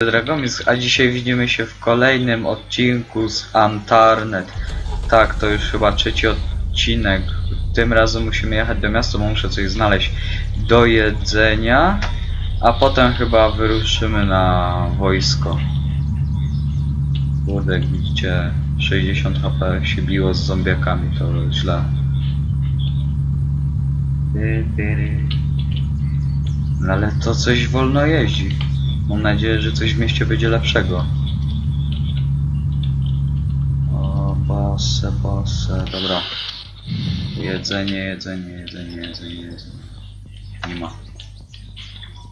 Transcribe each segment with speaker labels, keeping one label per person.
Speaker 1: Dragomis, a dzisiaj widzimy się w kolejnym odcinku z Antarnet. Tak, to już chyba trzeci odcinek. Tym razem musimy jechać do miasta, bo muszę coś znaleźć do jedzenia, a potem chyba wyruszymy na wojsko. Kurde, widzicie, 60 HP się biło z zombiakami, to źle. No ale to coś wolno jeździ. Mam nadzieję, że coś w mieście będzie lepszego. O, bosę, bosę, dobra. Jedzenie, jedzenie, jedzenie, jedzenie, jedzenie. Nie ma.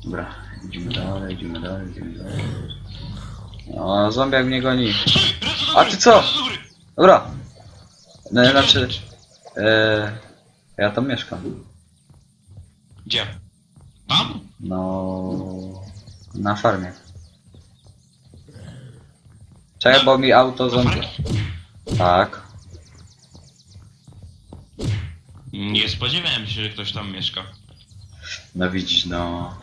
Speaker 1: Dobra, idziemy dalej, idziemy dalej, idziemy dalej. O, zombiak mnie goni. A ty co? Dobra. No, znaczy... E, ja tam mieszkam.
Speaker 2: Gdzie? Tam?
Speaker 1: No... Na farmie. Czekaj, bo mi auto zombie... Tak.
Speaker 2: Nie spodziewałem się, że ktoś tam mieszka.
Speaker 1: No widzisz, no...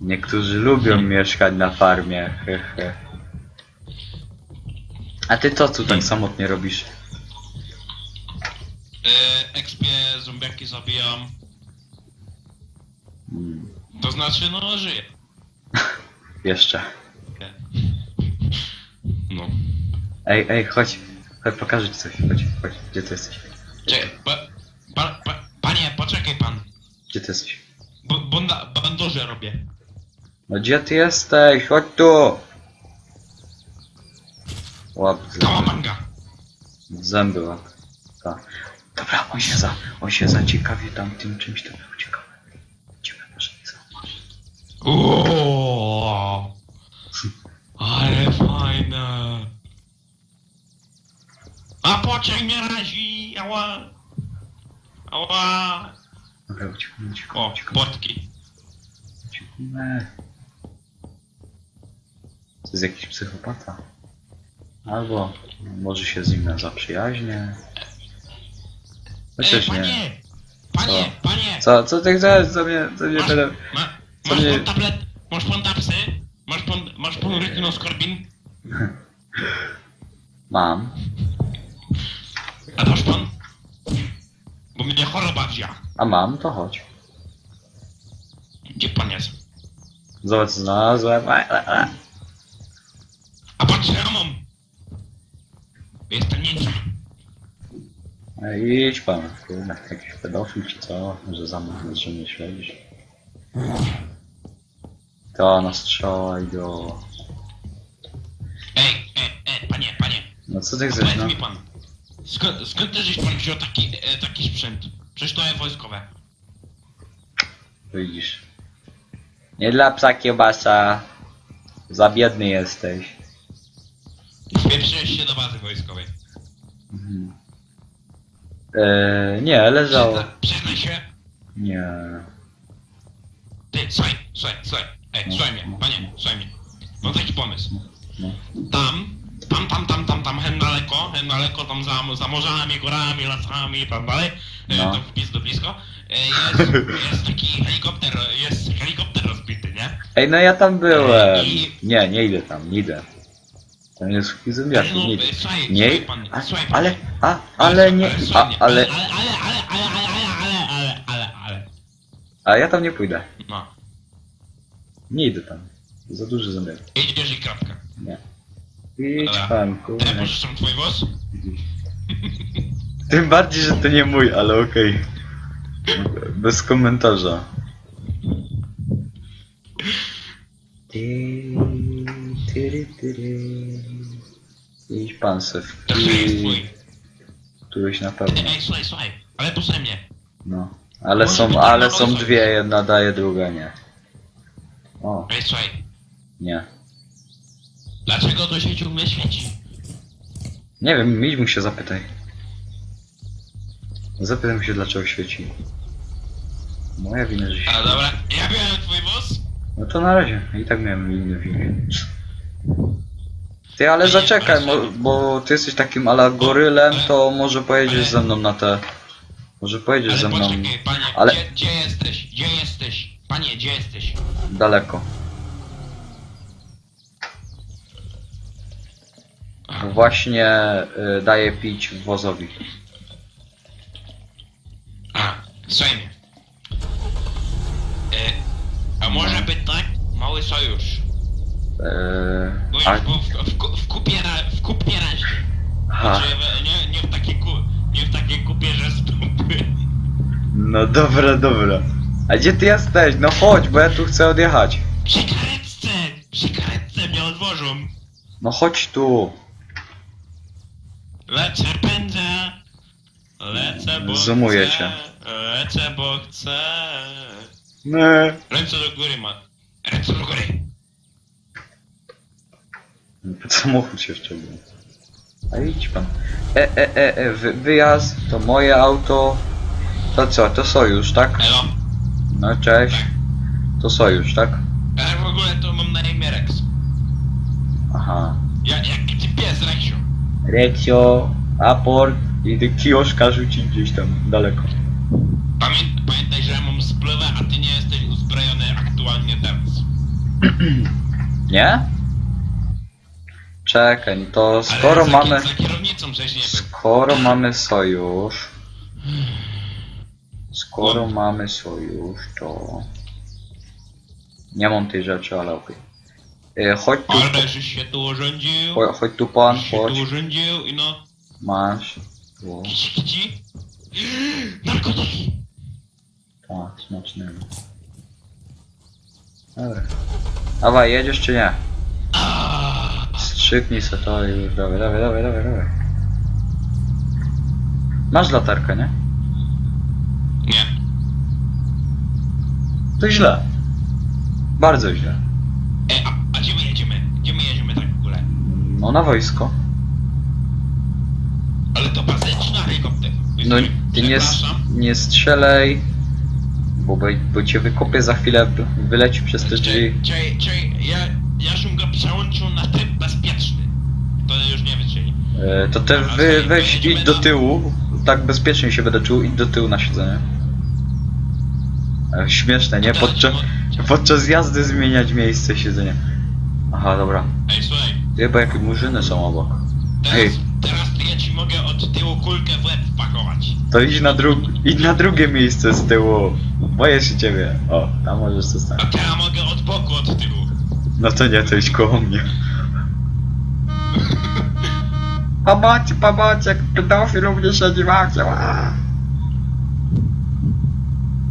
Speaker 1: Niektórzy lubią mieszkać na farmie, hehe. A ty co tu tak samotnie robisz?
Speaker 2: E, ekspie zombiaki zabijam.
Speaker 1: Hmm,
Speaker 2: To znaczy, no, żyję.
Speaker 1: jeszcze.
Speaker 2: No.
Speaker 1: Ej, ej, chodź. Chodź, pokażę ci coś. Chodź, chodź. Gdzie ty jesteś?
Speaker 2: Czekaj, pa, pa, pa, panie, poczekaj pan.
Speaker 1: Gdzie ty jesteś?
Speaker 2: Bo, bo na bandurze robię.
Speaker 1: No gdzie ty jesteś? Chodź tu! Łap zęby.
Speaker 2: Kałamanga.
Speaker 1: Zęby łap. Tak. Dobra, on się za, on się zaciekawi tam tym czymś, to był
Speaker 2: Uuuu. Ale fajne. A pociąg mnie razi, ała. Ała.
Speaker 1: Dobra, uciekamy, uciekamy,
Speaker 2: O,
Speaker 1: uciekamy.
Speaker 2: płotki.
Speaker 1: uciekamy. To jest jakiś psychopata. Albo może się z nim zaprzyjaźnię. Chociaż nie.
Speaker 2: panie! Panie, panie!
Speaker 1: Co, co ty chcesz? Co mnie, co mnie
Speaker 2: ma,
Speaker 1: co
Speaker 2: masz pan tablet? Masz pan tapsy? Masz pan, masz pan retinoskorbin?
Speaker 1: Mam.
Speaker 2: A dasz pan? Bo mnie choroba wzięła.
Speaker 1: A mam, to chodź.
Speaker 2: Gdzie pan jest?
Speaker 1: Zobacz, znalazłem. A, a, a.
Speaker 2: A patrz, ja mam! Jestem ninja.
Speaker 1: Ej, Idź pan, kurde, jakiś pedofil czy co? Że za mną że mnie śledzisz. To na strzała i go.
Speaker 2: Ej, ej, ej, panie, panie.
Speaker 1: No co ty chcesz,
Speaker 2: powiedz
Speaker 1: no?
Speaker 2: mi pan. Skąd, skąd też żeś pan wziął taki, e, taki sprzęt? Przecież to jest wojskowe.
Speaker 1: Widzisz. Nie dla psa kiełbasa. Za biedny jesteś.
Speaker 2: Spieprzyłeś się do bazy wojskowej.
Speaker 1: Mhm. Eee, nie, leżało.
Speaker 2: Przyzna- Przyznaj się.
Speaker 1: Nie.
Speaker 2: Ty, słuchaj, słuchaj, słuchaj. Ej, słuchaj mnie, panie, słuchaj mnie. Mam taki pomysł. Tam, tam, tam, tam, tam, tam, hen daleko, hen daleko, tam za, za morzami, górami, lasami, tam dalej,
Speaker 1: No.
Speaker 2: no. tam blisko, blisko, e, jest, jest taki helikopter, jest helikopter rozbity, nie?
Speaker 1: Ej, no ja tam byłem.
Speaker 2: I-
Speaker 1: Nie, nie idę tam, nie idę. Tam jest chuj zombiaków,
Speaker 2: No,
Speaker 1: nie
Speaker 2: e,
Speaker 1: idę.
Speaker 2: słuchaj,
Speaker 1: Nie,
Speaker 2: słuchaj pan,
Speaker 1: a,
Speaker 2: słuchaj pan.
Speaker 1: ale, a, ale nie,
Speaker 2: słuchaj
Speaker 1: a,
Speaker 2: mnie,
Speaker 1: ale,
Speaker 2: ale, ale, ale, ale, ale, ale, ale, ale, ale,
Speaker 1: a ja tam nie pójdę.
Speaker 2: no,
Speaker 1: Nie idę tam. Za duży zombiak.
Speaker 2: jedziesz i kropka.
Speaker 1: Nie. Idź
Speaker 2: Dobra.
Speaker 1: pan,
Speaker 2: Te
Speaker 1: kurde.
Speaker 2: pożyczam twój głos?
Speaker 1: Tym bardziej, że to nie mój, ale okej. Bez komentarza. Ty, tyry, tyry. Idź pan se w
Speaker 2: To który jest
Speaker 1: kij.
Speaker 2: twój?
Speaker 1: Któryś na pewno.
Speaker 2: Ej, słuchaj, słuchaj, ale posłuchaj mnie.
Speaker 1: No. Ale
Speaker 2: Może
Speaker 1: są, ale są dwie, jedna daje, druga nie. O,
Speaker 2: Ej, słuchaj,
Speaker 1: nie.
Speaker 2: dlaczego to się ciągle świeci?
Speaker 1: Nie wiem, idź mu się zapytaj. Zapytaj mu się dlaczego świeci. Moja wina, że się...
Speaker 2: A dobra, ja biorę twój wóz.
Speaker 1: No to na razie. I tak miałem inny film. Ty, ale zaczekaj, bo, bo ty jesteś takim ala gorylem, to może pojedziesz ze mną na te... Może pojedziesz
Speaker 2: Ale
Speaker 1: ze mną
Speaker 2: poczekaj, panie,
Speaker 1: ale-
Speaker 2: gdzie, gdzie jesteś? Gdzie jesteś? Panie, gdzie jesteś?
Speaker 1: Daleko. Właśnie y, daję pić wozowi.
Speaker 2: Słuchaj mnie. E, a może być tak? Mały sojusz.
Speaker 1: Yy, a,
Speaker 2: tak. w, w, w kupie, ra, w kupie raźnie.
Speaker 1: ha,
Speaker 2: Znaczy, w- nie, nie, w takiej ku, nie w takiej kupie, że stupy.
Speaker 1: no dobra, dobra. A gdzie ty jesteś? No chodź, bo ja tu chcę odjechać.
Speaker 2: Przy karetce! Przy karetce mnie odwożą.
Speaker 1: No chodź tu.
Speaker 2: Lecę, pędzę. Lecę, bo
Speaker 1: Zoomuję
Speaker 2: chcę.
Speaker 1: cię.
Speaker 2: Lecę, bo chcę.
Speaker 1: Nie.
Speaker 2: Ręce do góry ma. Ręce do góry.
Speaker 1: Samochód się wciągnął. A idź pan. E, e, e, e, wy, wyjazd, to moje auto. To co, to sojusz, tak?
Speaker 2: Elo.
Speaker 1: No cześć. To sojusz, tak?
Speaker 2: Ja w ogóle to mam na imię Rex.
Speaker 1: Aha.
Speaker 2: Ja, jak ty pies, Reksiu.
Speaker 1: Reksio, aport i do kioszka rzucić gdzieś tam daleko.
Speaker 2: Pamię, pamiętaj, że ja mam spluwę, a ty nie jesteś uzbrojony aktualnie teraz.
Speaker 1: Nie? Czekaj, no to
Speaker 2: Ale
Speaker 1: skoro
Speaker 2: za,
Speaker 1: mamy...
Speaker 2: Za kierownicą przecież nie był.
Speaker 1: Skoro mamy sojusz... Skoro mamy sojusz, to... Nie mam tej rzeczy, ale okej. E, Chodź tu,
Speaker 2: Ale żeś się tu urządził.
Speaker 1: cho- chodź tu pan,
Speaker 2: się
Speaker 1: chodź.
Speaker 2: tu urządził i no.
Speaker 1: Masz. Tu,
Speaker 2: Kici, kici. Narkotyki.
Speaker 1: tak, smacznego. Dobra. Dawaj, jedziesz czy nie? Strzyknij se to i już, dawaj, dawaj, dawaj, dawaj, dawaj. Masz latarkę? Nie. To źle. Bardzo źle.
Speaker 2: E, a, a gdzie my jedziemy? Gdzie my jedziemy tak w ogóle?
Speaker 1: No na wojsko.
Speaker 2: Ale to bazyczny helikopter.
Speaker 1: No ty nie, s-
Speaker 2: Przepraszam.
Speaker 1: nie strzelaj, bo, bo cię wykopię za chwilę, wy- wyleci przez te drzwi.
Speaker 2: Czekaj, czekaj, ja, ja się go przełączył na tryb bezpieczny. To już nie wyczyni.
Speaker 1: E, To ty wy, weź idź do tyłu, tak bezpiecznie się będę czuł, idź do tyłu na siedzenie. E, Śmieszne, nie? Podczas, podczas jazdy zmieniać miejsce siedzenia. Aha, dobra.
Speaker 2: Ej, słuchaj,
Speaker 1: chyba jakieś murzyny są obok.
Speaker 2: teraz,
Speaker 1: Hej.
Speaker 2: teraz ja ci mogę od tyłu kulkę w łeb wpakować.
Speaker 1: To idź na, dru- idź na drugie miejsce z tyłu. Boję się ciebie. O, tam możesz
Speaker 2: A
Speaker 1: zostać.
Speaker 2: ja mogę od boku, od tyłu.
Speaker 1: No to nie, to idź koło mnie. Pomocy, jak pedofil mnie siedzi w akcie. Aaa.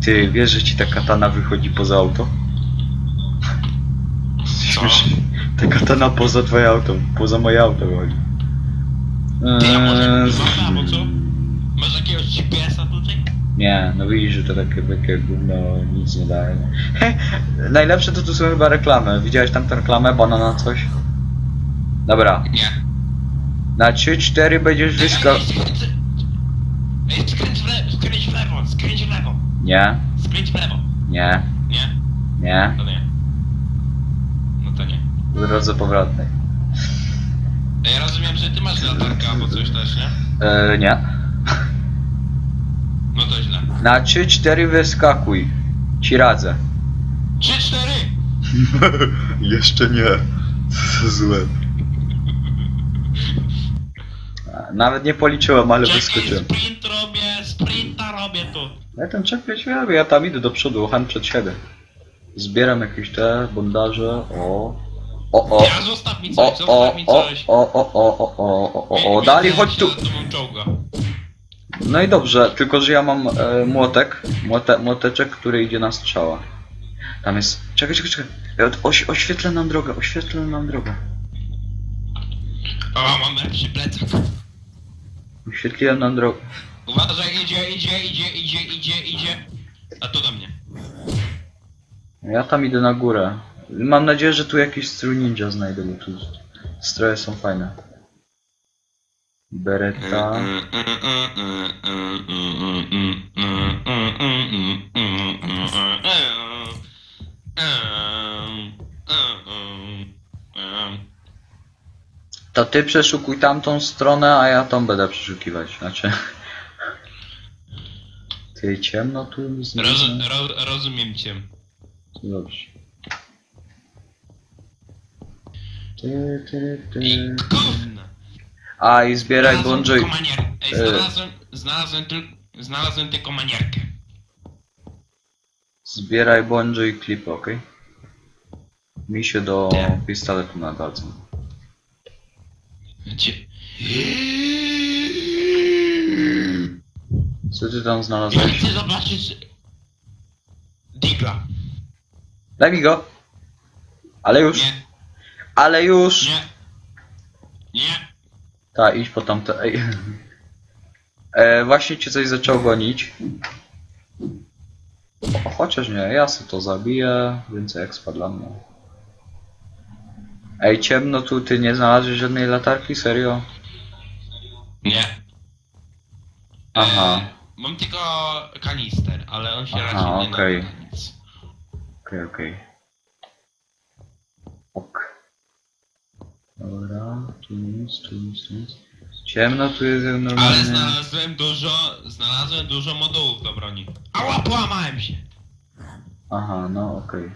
Speaker 1: Ty, wiesz, że ci ta katana wychodzi poza auto?
Speaker 2: Co?
Speaker 1: Ta katana poza twoje auto, poza moje auto wychodzi.
Speaker 2: Ty, a może
Speaker 1: Eee,
Speaker 2: kurwa, albo co? Masz jakiegoś GPS-a tutaj?
Speaker 1: Nie, no widzisz, że to takie, takie gówno nic nie daje. He, najlepsze to tu są chyba reklamy. Widziałeś tam tę reklamę, banana coś? Dobra,
Speaker 2: Nie.
Speaker 1: na 3-4 będziesz wyskał...
Speaker 2: Ej, skręć w lewo, skręć w lewo, skręć w lewo,
Speaker 1: Nie,
Speaker 2: skręć w lewo.
Speaker 1: nie,
Speaker 2: Nie?
Speaker 1: nie,
Speaker 2: To nie. No to nie.
Speaker 1: w drodze powrotnej.
Speaker 2: Ej, rozumiem, że ty masz latarkę albo coś też, nie?
Speaker 1: E, nie.
Speaker 2: No to źle.
Speaker 1: Na 3-4 wyskakuj. Ci radzę.
Speaker 2: 3-4!
Speaker 1: Jeszcze nie. Co złe. Nawet nie policzyłem, ale
Speaker 2: Czekaj,
Speaker 1: wyskoczyłem.
Speaker 2: sprint
Speaker 1: Ja ten czekaj się robię, ja tam idę do przodu, Han przed siebie. Zbieram jakieś te bondaże, o. O, o.
Speaker 2: Ja zostaw mi
Speaker 1: O,
Speaker 2: coś,
Speaker 1: o,
Speaker 2: zostaw mi
Speaker 1: o,
Speaker 2: coś.
Speaker 1: o, o, o, o, o, o, o, o, Dali, chodź tu.
Speaker 2: się za tobą czołga.
Speaker 1: No i dobrze, tylko że ja mam e, młotek, młote, młoteczek, który idzie na strzała. Tam jest, czekaj, czekaj, czekaj, Ja od- oś, oświetlę nam drogę, oświetlę nam drogę.
Speaker 2: O, mam lepszy plecak.
Speaker 1: Oświetliłem nam drogę.
Speaker 2: Uważaj, idzie, idzie, idzie, idzie, idzie, idzie. A tu do mnie.
Speaker 1: Ja tam idę na górę. Mam nadzieję, że tu jakiś strój ninja znajdę, bo tu stroje są fajne. Beretta. To ty przeszukuj tamtą stronę, a ja tą będę przeszukiwać. Znaczy... Ty ciemno tu nic nie
Speaker 2: Roz,
Speaker 1: widzę.
Speaker 2: roz, rozumiem cię.
Speaker 1: Dobrze. Ty, ty, ty.
Speaker 2: gówna.
Speaker 1: A i zbieraj
Speaker 2: Znalazłem
Speaker 1: bądź.
Speaker 2: tylko manier... Ej,
Speaker 1: e.
Speaker 2: znalazłem, znalazłem, tyl... znalazłem tylko manierkę.
Speaker 1: Zbieraj bądź i klipy, okej? Mi się do pistoletu nadadzą.
Speaker 2: Gdzie?
Speaker 1: Co ty tam
Speaker 2: Ja
Speaker 1: znalazłeś?
Speaker 2: chcę zobaczyć... Digla.
Speaker 1: Daj mi go! Ale już!
Speaker 2: Nie,
Speaker 1: Ale już!
Speaker 2: nie. Nie.
Speaker 1: Ta, idź po tamte. Ej. E, właśnie cię coś zaczął gonić. O, chociaż nie, ja sobie to zabiję, więcej expa dla mnie. Ej, ciemno tu, ty nie znalazłeś żadnej latarki? Serio?
Speaker 2: Nie.
Speaker 1: Aha.
Speaker 2: Mam tylko kanister, ale on się
Speaker 1: Aha,
Speaker 2: raczej nie
Speaker 1: okej.
Speaker 2: nada na nic.
Speaker 1: Okej, okej. Ok. Dobra, tu nic, tu nic, tu nic. Ciemno tu jest jak
Speaker 2: Ale
Speaker 1: normalnie.
Speaker 2: znalazłem dużo, znalazłem dużo modułów do broni. Ała, połamałem się.
Speaker 1: Aha, no okej.